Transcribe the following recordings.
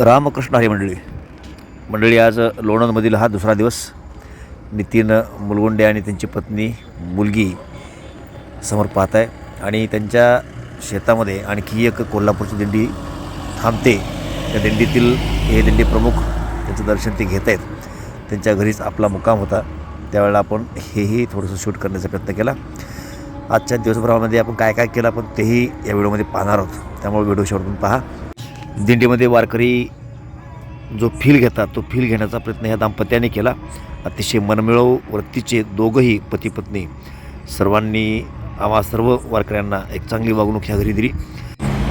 रामकृष्ण हरी मंडळी. मंडळी आज लोणंदमधील हा दुसरा दिवस. नितीन मुलगुंडे आणि त्यांची पत्नी मुलगी समोर पाहत आहे. आणि त्यांच्या शेतामध्ये आणखी एक कोल्हापूरची दिंडी थांबते. त्या दिंडीतील हे दिंडी प्रमुख त्यांचं दर्शन ते घेत आहेत. त्यांच्या घरीच आपला मुक्काम होता. त्यावेळेला आपण हेही थोडंसं शूट करण्याचा प्रयत्न केला. आजच्या दिवसभरामध्ये आपण काय काय केलं आपण तेही या व्हिडिओमध्ये पाहणार आहोत. त्यामुळे व्हिडिओ शेवटून पहा. दिंडीमध्ये वारकरी जो फील घेतात तो फील घेण्याचा प्रयत्न ह्या दाम्पत्याने केला. अतिशय मनमिळव वृत्तीचे दोघंही पती पत्नी सर्वांनी आम्हा सर्व वारकऱ्यांना एक चांगली वागणूक ह्या घरी दिली.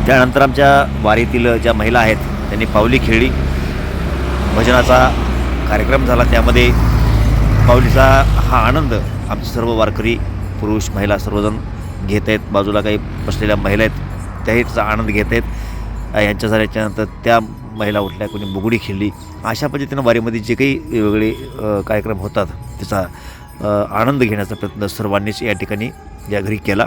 त्यानंतर आमच्या वारीतील ज्या महिला आहेत त्यांनी पावली खेळली. भजनाचा कार्यक्रम झाला. त्यामध्ये पावलीचा हा आनंद आमचे सर्व वारकरी पुरुष महिला सर्वजण घेत आहेत. बाजूला काही बसलेल्या महिला आहेत त्याहीचा आनंद घेत आहेत. यांच्या झाल्याच्यानंतर त्या महिला उठल्या कोणी बुगडी खेळली. अशा पद्धतीनं वारीमध्ये जे काही वेगवेगळे कार्यक्रम होतात त्याचा आनंद घेण्याचा प्रयत्न सर्वांनीच या ठिकाणी या घरी केला.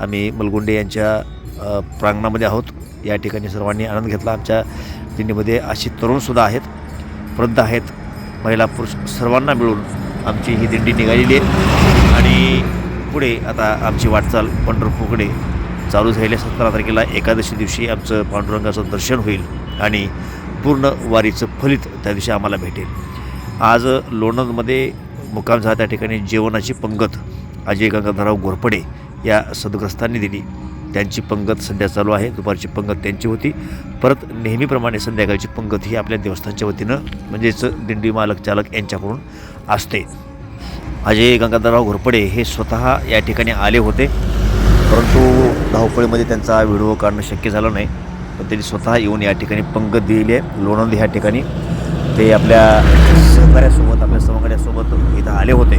आम्ही मलगुंडे यांच्या प्रांगणामध्ये आहोत. या ठिकाणी सर्वांनी आनंद घेतला. आमच्या दिंडीमध्ये अशी तरुणसुद्धा आहेत. वृद्ध आहेत. महिला पुरुष सर्वांना मिळून आमची ही दिंडी निघालेली आहे. आणि पुढे आता आमची वाटचाल पंढरपूरकडे चालू झालेल्या सतरा तारखेला एकादशी दिवशी आमचं पांडुरंगाचं दर्शन होईल आणि पूर्ण वारीचं फलित त्या दिवशी आम्हाला भेटेल. आज लोणंदमध्ये मुक्काम झाला त्या ठिकाणी जेवणाची पंगत अजय गंगाधरराव घोरपडे या सदग्रस्तांनी दिली. त्यांची पंगत सध्या चालू आहे. दुपारची पंगत त्यांची होती. परत नेहमीप्रमाणे संध्याकाळची पंगत ही आपल्या देवस्थानच्या वतीनं म्हणजेच दिंडी मालक चालक यांच्याकडून असते. अजय गंगाधरराव घोरपडे हे स्वतः या ठिकाणी आले होते. परंतु धावपळीमध्ये त्यांचा व्हिडिओ काढणं शक्य झालं नाही. पण त्यांनी स्वतः येऊन या ठिकाणी पंगत दिलेली आहे. लोणंद ह्या ठिकाणी. ते आपल्या सहकार्यासोबत आपल्या सहकार्यासोबत इथं आले होते.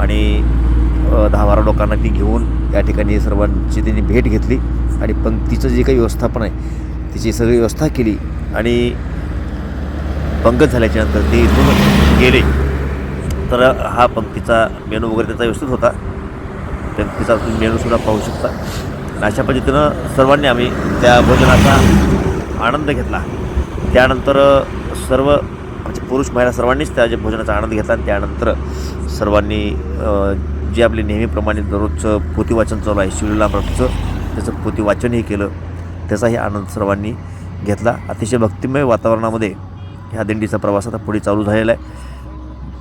आणि दहा बारा लोकांना ती घेऊन या ठिकाणी सर्वांची त्यांनी भेट घेतली. आणि पंक्तीचं जे काही व्यवस्थापन आहे तिची सगळी व्यवस्था केली. आणि पंगत झाल्याच्यानंतर ते इथून गेले. तर हा पंक्तीचा मेनू वगैरे त्याचा व्यवस्थित होता. पंक्तीचा तुम्ही मेनूसुद्धा पाहू शकता. अशा पद्धतीनं सर्वांनी आम्ही त्या भोजनाचा आनंद घेतला. त्यानंतर सर्व म्हणजे पुरुष महिला सर्वांनीच त्या जे भोजनाचा आनंद घेतला. त्यानंतर सर्वांनी जे आपले नेहमीप्रमाणे दररोजचं पोतीवाचन चालू आहे शिवलीलामृतचं त्याचं पोतीवाचनही केलं. त्याचाही आनंद सर्वांनी घेतला. अतिशय भक्तिमय वातावरणामध्ये ह्या दिंडीचा प्रवास आता पुढे चालू झालेला आहे.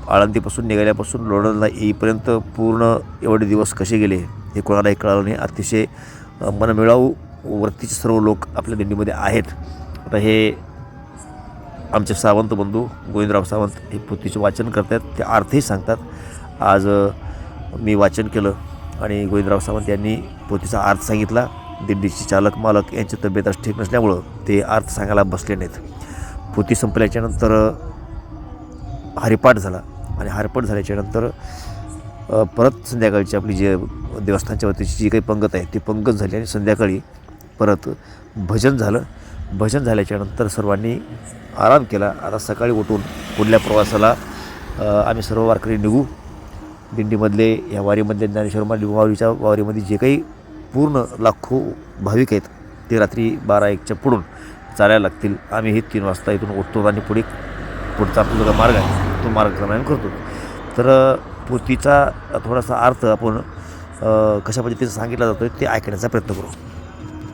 आळंदीपासून निघाल्यापासून लोणंदला येईपर्यंत पूर्ण एवढे दिवस कसे गेले हे कोणालाही कळालं नाही. अतिशय अ, मनमिळावू वृत्तीचे सर्व लोक आपल्या दिंडीमध्ये आहेत. आता हे आमचे सावंत बंधू गोविंदराव सावंत हे पृथ्वीचे वाचन करतात ते अर्थही सांगतात. आज मी वाचन केलं आणि गोविंदराव सावंत यांनी पोथीचा अर्थ सांगितला. दिंडीचे चालक मालक यांची तब्येत आज ठीक नसल्यामुळं ते अर्थ सांगायला बसले नाहीत. पोथी संपल्याच्यानंतर हरिपाठ झाला. आणि हारपट झाल्याच्यानंतर परत संध्याकाळची आपली जे देवस्थानच्या वतीची जी काही पंगत आहे ती पंगत झाली आणि संध्याकाळी परत भजन झालं. भजन झाल्याच्यानंतर सर्वांनी आराम केला. आता सकाळी उठून पुढल्या प्रवासाला आम्ही सर्व वारकरी निघू. दिंडीमधले या वारीमधले ज्ञानेश्वर माली वारीच्या वारीमध्ये जे काही पूर्ण लाखो भाविक आहेत ते रात्री बारा एकच्या पुढून चालायला लागतील. आम्ही हे तीन वाजता इथून उठतो आणि पुढे पुढचा आपला मार्ग आहे तो मार्गक्रमण करतो. तर अ, पोथीचा थोडासा अर्थ आपण कशा पद्धतीचं सांगितला जातो ते ऐकण्याचा प्रयत्न करू.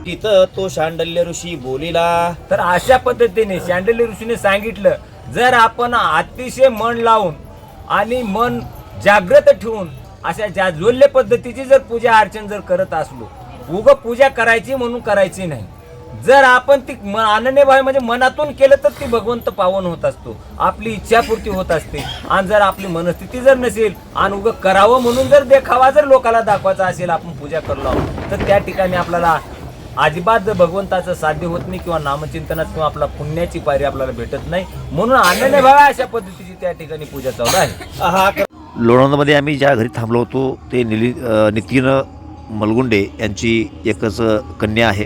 तिथं तो शांडल्य ऋषी बोलिला तर अशा पद्धतीने शांडल्य ऋषीने सांगितलं जर आपण अतिशय मन लावून आणि मन जागृत ठेवून अशा जाज्वल्य पद्धतीची जर पूजा अर्चन जर करत असलो उग पूजा करायची म्हणून करायची नाही. जर आपण ती म- अनन्य भाव म्हणजे मनातून केलं तर ती भगवंत पावन होत असतो. आपली इच्छापूर्ती होत असते. आणि जर आपली मनस्थिती जर नसेल आणि उगं करावं म्हणून जर देखावा जर लोकाला दाखवायचा असेल आपण पूजा करलो तर त्या ठिकाणी आपल्याला अजिबात जर भगवंताचं साध्य होत नाही किंवा नामचिंतनात किंवा आपला पुण्याची पायरी आपल्याला भेटत नाही. म्हणून अनन्य भावा अशा पद्धतीची त्या ठिकाणी पूजा चालू आहे. हा लोणंदमध्ये आम्ही ज्या घरी थांबलो होतो ते निली नितीन मलगुंडे यांची एकच कन्या आहे.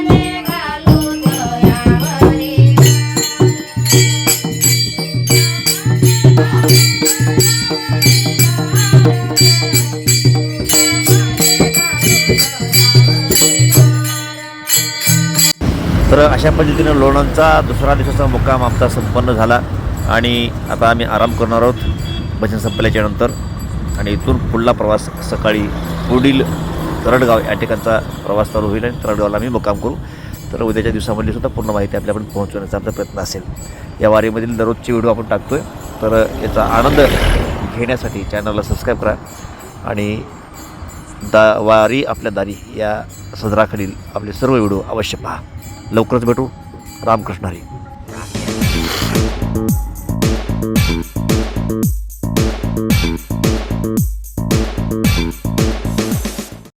तर अशा पद्धतीनं लोणंदचा दुसरा दिवसाचा मुक्काम आमचा संपन्न झाला आणि आता आम्ही आराम करणार आहोत भजन संपल्याच्या नंतर. आणि इथून पुढला प्रवास सकाळी पुढील तरडगाव या ठिकाणचा प्रवास चालू होईल आणि तरडगावला आम्ही मुक्काम करू. तर उद्याच्या दिवसामधली सुद्धा पूर्ण माहिती आपल्यापर्यंत पोहोचवण्याचा आमचा प्रयत्न असेल. या वारीमधील दररोजची व्हिडिओ आपण टाकतो आहे तर याचा आनंद घेण्यासाठी चॅनलला सबस्क्राईब करा. आणि दा वारी आपल्या दारी या सदराखालील आपले सर्व व्हिडिओ अवश्य पहा. लवकरच भेटू. रामकृष्ण हरी.